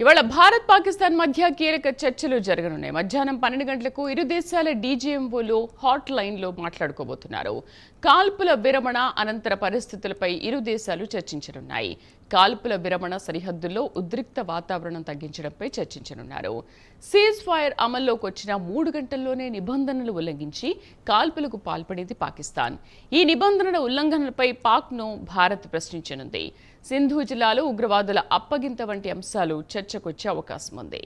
ఇవాళ భారత్ పాకిస్తాన్ మధ్య కీలక చర్చలు జరగనున్నాయి. మధ్యాహ్నం పన్నెండు గంటలకు ఇరు దేశాల డీజీఎంఓలు హాట్ లైన్లో మాట్లాడుకోబోతున్నారు. కాల్పుల విరమణ అనంతర పరిస్థితులపై ఇరు దేశాలు చర్చించనున్నాయి. కాల్పుల విరమణ సరిహద్దుల్లో ఉద్రిక్త వాతావరణం తగ్గించడంపై చర్చించనున్నారు. సీజ్ ఫైర్ అమల్లోకి వచ్చిన మూడు గంటల్లోనే నిబంధనలు ఉల్లంఘించి కాల్పులకు పాల్పడింది పాకిస్తాన్. ఈ నిబంధనల ఉల్లంఘనలపై పాక్ను భారత్ ప్రశ్నించనుంది. సింధు జిల్లాలో ఉగ్రవాదుల అప్పగింత వంటి అంశాలు చర్చకొచ్చే అవకాశం ఉంది.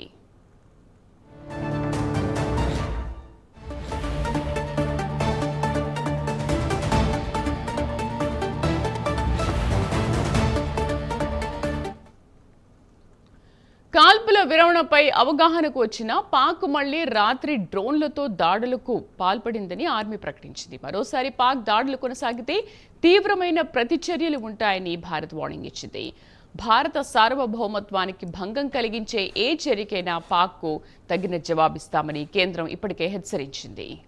కాల్పుల విరమణపై అవగాహనకు వచ్చిన పాక్ మళ్ళీ రాత్రి డ్రోన్లతో దాడులకు పాల్పడిందని ఆర్మీ ప్రకటించింది. మరోసారి పాక్ దాడులు కొనసాగితే తీవ్రమైన ప్రతిచర్యలు ఉంటాయని భారత్ వార్నింగ్ ఇచ్చింది. భారత సార్వభౌమత్వానికి భంగం కలిగించే ఏ చర్యకైనా పాక్కు తగిన జవాబిస్తామని కేంద్రం ఇప్పటికే హెచ్చరించింది.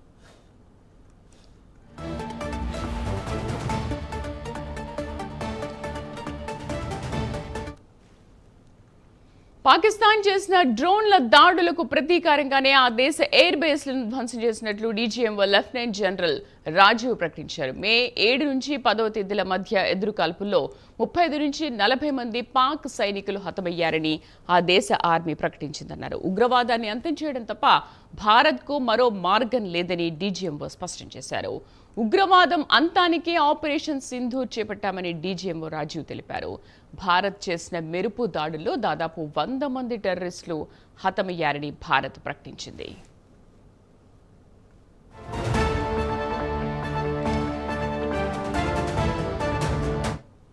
పాకిస్తాన్ చేసిన డ్రోన్ల దాడులకు ప్రతీకారంగానే ఆ దేశ ఎయిర్ బేస్లను ధ్వంసం చేసినట్లు డీజీఎంఓ లెఫ్టినెంట్ జనరల్ రాజీవ్ ప్రకటించారు. మే ఏడు నుంచి పదవ తేదీల మధ్య ఎదురు కాల్పుల్లో ముప్పై ఐదు నుంచి నలభై మంది పాక్ సైనికులు హతమయ్యారని ఆ దేశ ఆర్మీ ప్రకటించిందన్నారు. ఉగ్రవాదాన్ని అంతం చేయడం తప్ప భారత్కు మరో మార్గం లేదని డీజీఎంఓ స్పష్టం చేశారు. ఉగ్రవాదం అంతానికే ఆపరేషన్ సింధు చేపట్టామని డీజీఎంఓ రాజీవ్ తెలిపారు. భారత్ చేసిన మెరుపు దాడుల్లో దాదాపు వంద మంది టెర్రరిస్టులు హతమయ్యారని భారత్ ప్రకటించింది.